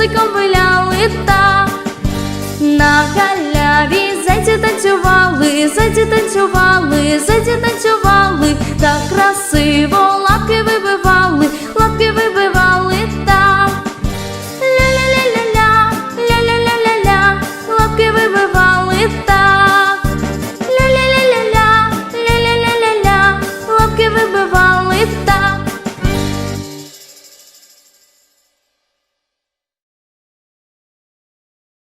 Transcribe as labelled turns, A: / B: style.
A: хвостиком виляли та на